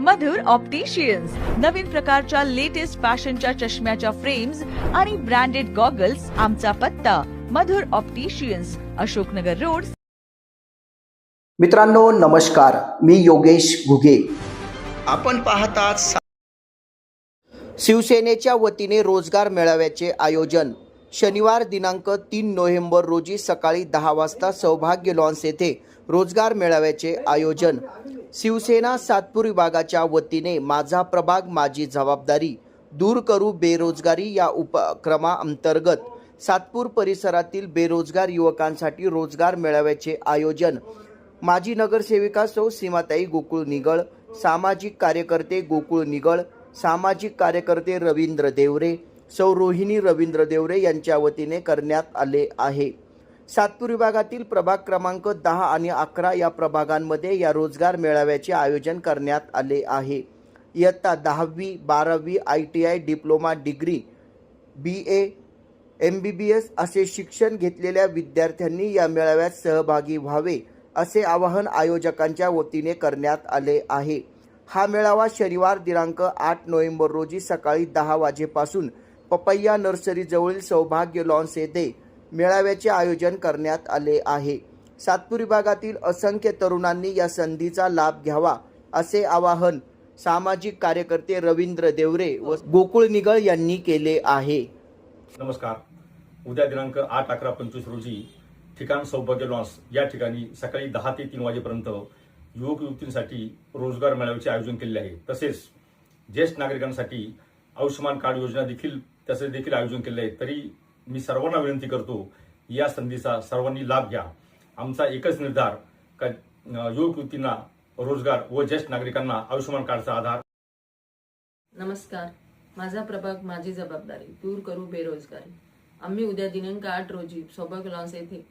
मधुर opticians नवीन प्रकारच्या latest फॅशनच्या चष्म्याच्या फ्रेम्स आणि ब्रँडेड गॉगल्स आमचा पत्ता. Madhur opticians Ashoknagar road. मित्रांनो नमस्कार. मी योगेश घुगे. आपण पाहतात शिवसेनेच्या वतीने रोजगार मेळाव्याचे आयोजन. शनिवार दिनांक तीन नोव्हेंबर रोजी सकाळी दहा वाजता सौभाग्य लॉन्स येथे रोजगार मेळाव्याचे आयोजन. शिवसेना सातपूर विभागाच्या वतीने माझा प्रभाग माझी जबाबदारी दूर करू बेरोजगारी या उपक्रमाअंतर्गत सातपूर परिसरातील बेरोजगार युवकांसाठी रोजगार मेळाव्याचे आयोजन माजी नगरसेविका सौ सीमाताई गोकुळ निगळ सामाजिक कार्यकर्ते गोकुळ निगळ सामाजिक कार्यकर्ते रवींद्र देवरे सौ रोहिणी रवींद्र देवरे यांच्या वतीने करण्यात आले आहे. सातपूर विभागातील प्रभाग क्रमांक दहा आणि अकरा या प्रभागांमध्ये या रोजगार मेळाव्याचे आयोजन करण्यात आले आहे. इयत्ता दहावी बारावी I T I diploma degree B A M B B S असे शिक्षण घेतलेल्या विद्यार्थ्यांनी या मेळाव्यात सहभागी व्हावे असे आवाहन आयोजकांच्या वतीने करण्यात आले आहे. हा मेळावा शनिवार दिनांक आठ नोव्हेंबर रोजी सकाळी दहा वाजेपासून पपैया नर्सरीजवळील सौभाग्य लॉन्स येथे मेळाव्याचे आयोजन करण्यात आले आहे. सातपुरी विभागातील असंख्य तरुणांनी या संधीचा लाभ घ्यावा असे आवाहन सामाजिक कार्यकर्ते रवींद्र देवरे व गोकुळ निगळ यांनी केले आहे. नमस्कार. उद्या दिनांक आठ अकरा पंचवीस रोजी ठिकाण सौभाग्य लॉन्स या ठिकाणी सकाळी दहा ते तीन वाजेपर्यंत युवक युवतींसाठी रोजगार मेळाव्याचे आयोजन केले आहे. तसेच ज्येष्ठ नागरिकांसाठी आयुष्यमान कार्ड योजना देखील त्याचे देखील आयोजन केले आहे. तरी मी सर्वांना विनंती करतो या संधीचा सर्वांनी लाभ घ्या. आमचा एकच निर्धार का युवक युवतींना रोजगार व ज्येष्ठ नागरिकांना आयुष्यमान कार्डचा आधार. नमस्कार. माझा प्रभाग माझी जबाबदारी दूर करू बेरोजगारी. आम्ही उद्या दिनांक आठ रोजी सौभाग्य लॉन्स येथे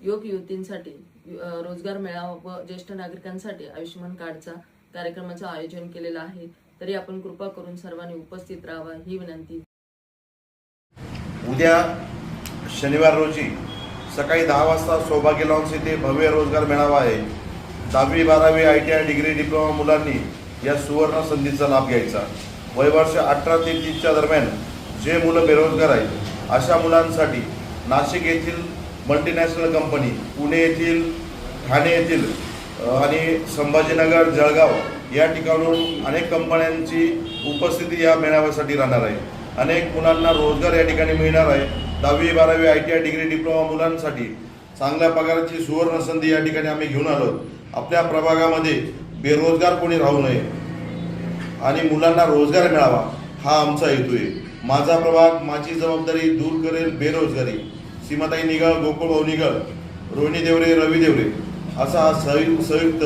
युवक युवतींसाठी रोजगार मेळावा व ज्येष्ठ नागरिकांसाठी आयुष्यमान कार्डचा कार्यक्रमाचं आयोजन केलेलं आहे. तरी आपण कृपा करून सर्वांनी उपस्थित राहावा ही विनंती. उद्या शनिवार रोजी सकाळी दहा वाजता सौभाग्य लॉन्स येथे भव्य रोजगार मेळावा आहे. दहावी बारावी I T I degree diploma मुलांनी या सुवर्ण संधीचा लाभ घ्यायचा. वयवर्ष अठरा ते तीसच्या दरम्यान जे मुलं बेरोजगार आहेत अशा मुलांसाठी नाशिक येथील मल्टीनॅशनल कंपनी पुणे येथील ठाणे येथील आणि संभाजीनगर जळगाव या ठिकाणून अनेक कंपन्यांची उपस्थिती या मेळाव्यासाठी राहणार आहे. अनेक मुलांना रोजगार या ठिकाणी मिळणार आहे. दहावी बारावी I T I degree diploma मुलांसाठी चांगल्या पगाराची सुवर्ण संधी या ठिकाणी आम्ही घेऊन आलो. आपल्या प्रभागामध्ये बेरोजगार कोणी राहू नये आणि मुलांना रोजगार मिळावा हा आमचा हेतू आहे. माझा प्रभाग माझी जबाबदारी दूर करेल बेरोजगारी. सीमाताई निगळ गोकुळ भाऊ निगळ रोहिणी देवरे रवी देवरे असा हा संयुक्त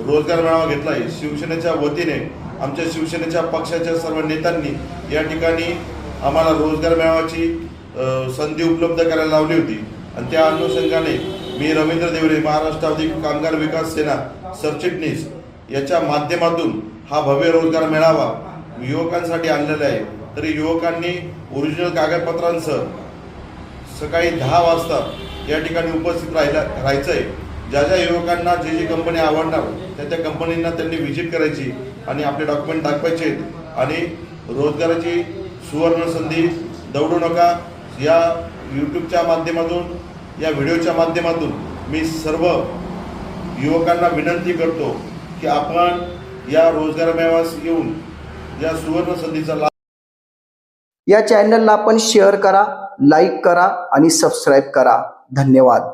रोजगार मेळावा घेतला आहे शिवसेनेच्या वतीने. आमच्या शिवसेनेच्या पक्षाच्या सर्व नेत्यांनी या ठिकाणी आम्हाला रोजगार मेळाव्याची संधी उपलब्ध करायला लावली होती. आणि त्या अनुषंगाने मी रवींद्र देवरे महाराष्ट्र कामगार विकास सेना सरचिटणीस याच्या माध्यमातून हा भव्य रोजगार मेळावा युवकांसाठी आणलेला आहे. तरी युवकांनी ओरिजिनल कागदपत्रांसह सकाळी दहा वाजता या ठिकाणी उपस्थित राहिला राहायचं आहे ज्या ज्या युवकांना जे जी कंपनी आवडणार त्या त्या कंपनींना त्यांनी व्हिजिट करायची आणि आपले डॉक्युमेंट दाखवायचे आणि रोजगाराची सुवर्ण संधी दौडू नका. या यूट्यूबच्या माध्यमातून या व्हिडिओच्या माध्यमातून मी सर्व युवकांना विनंती करतो की आपण या रोजगार मेळाव्यास येऊन या सुवर्ण संधीचा लाभ या चॅनलला आपण शेअर करा लाईक करा आणि सबस्क्राईब करा. धन्यवाद.